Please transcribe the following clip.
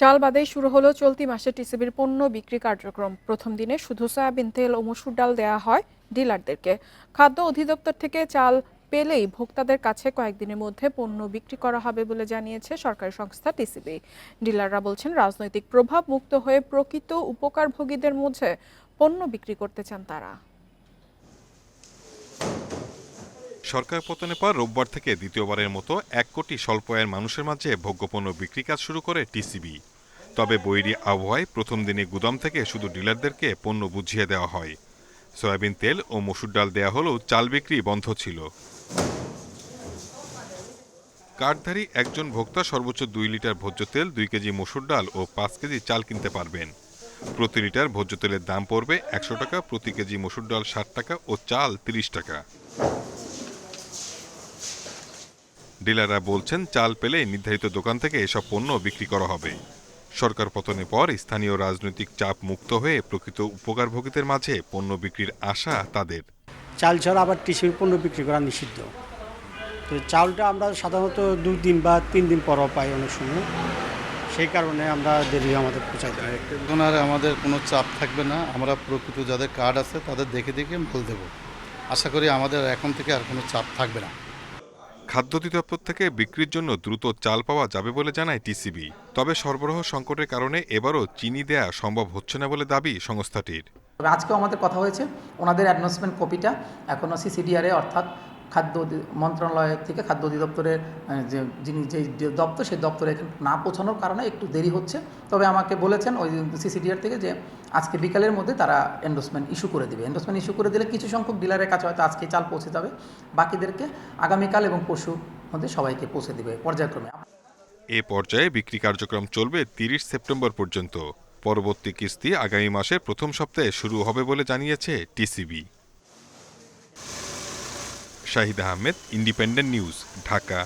চাল বাদেই শুরু হলো চলতি মাসে টিসিবির পণ্য বিক্রি কার্যক্রম। প্রথম দিনে শুধু সয়াবিন তেল ও মসুর ডাল দেওয়া হয় ডিলারদেরকে। খাদ্য অধিদপ্তর থেকে চাল পেলেই ভোক্তাদের কাছে কয়েকদিনের মধ্যে পণ্য বিক্রি করা হবে বলে জানিয়েছে সরকারি সংস্থা টিসিবি। ডিলাররা বলছেন, রাজনৈতিক প্রভাব মুক্ত হয়ে প্রকৃত উপকারভোগীদের মধ্যে পণ্য বিক্রি করতে চান তারা। সরকার পতনের পর রোববার থেকে দ্বিতীয়বারের মতো এক কোটি স্বল্প আয়ের মানুষের মাঝে ভোগ্যপণ্য বিক্রি কাজ শুরু করে টিসিবি। তবে বৈরী আবহাওয়ায় প্রথম দিনে গুদাম থেকে শুধু ডিলারদেরকে পণ্য বুঝিয়ে দেওয়া হয়। সয়াবিন তেল ও মসুর ডাল দেয়া হলেও চাল বিক্রি বন্ধ ছিল। কার্ডধারী একজন ভোক্তা সর্বোচ্চ দুই লিটার ভোজ্য তেল, দুই কেজি মসুর ডাল ও পাঁচ কেজি চাল কিনতে পারবেন। প্রতি লিটার ভোজ্য তেলের দাম পড়বে একশো টাকা, প্রতি কেজি মসুর ডাল ষাট টাকা ও চাল তিরিশ টাকা। ডিলাররা বলছেন চাল পেলে নির্ধারিত দোকান থেকে এসব পণ্য বিক্রি করা হবে। সরকার পতনের পর স্থানীয় রাজনৈতিক চাপ মুক্ত হয়ে প্রকৃত উপকারভোগীদের মাঝে পণ্য বিক্রির আশা তাদের। চাল ছাড়া আবার টিসির পণ্য বিক্রি করা নিষিদ্ধ। তো চালটা আমরা সাধারণত দুই দিন বা তিন দিন পরও পাই অনেক সময়। সেই কারণে আমরা দেরি আমাদের পৌঁছাইতে হয় আর আমাদের কোনো চাপ থাকবে না। আমরা প্রকৃত যাদের কার্ড আছে তাদের দেখে দেখে মাল দেব। আশা করি আমাদের এখন থেকে আর কোনো চাপ থাকবে না। খাদ্য অধিদপ্তর থেকে বিক্রির জন্য দ্রুত চাল পাওয়া যাবে বলে জানায় টিসিবি। তবে সরবরাহ সংকটের কারণে এবারও চিনি দেয়া সম্ভব হচ্ছে না বলে দাবি সংস্থাটির। আজকেও আমাদের কথা হয়েছে, ওনাদের অ্যাডভান্সমেন্ট কপিটা এখনও সিসিডিআরে অর্থাৎ খাদ্য মন্ত্রণালয় থেকে খাদ্য অধিদপ্তরের যে যিনি যে দপ্তর, সেই দপ্তরে না পৌঁছানোর কারণে একটু দেরি হচ্ছে। তবে আমাকে বলেছেন ওই সিসিডিআর থেকে যে আজকে বিকালের মধ্যে তারা এন্ডোসমেন্ট ইস্যু করে দেবে। এন্ডোসমেন্ট ইস্যু করে দিলে কিছু সংখ্যক ডিলারের কাছে হয়তো আজকে চাল পৌঁছে যাবে। বাকিদেরকে আগামীকাল এবং পরশু মধ্যে সবাইকে পৌঁছে দেবে পর্যায়ক্রমে। এ পর্যায়ে বিক্রি কার্যক্রম চলবে তিরিশ সেপ্টেম্বর পর্যন্ত। পরবর্তী কিস্তি আগামী মাসের প্রথম সপ্তাহে শুরু হবে বলে জানিয়েছে TCB. Shahid Ahmed independent news Dhaka.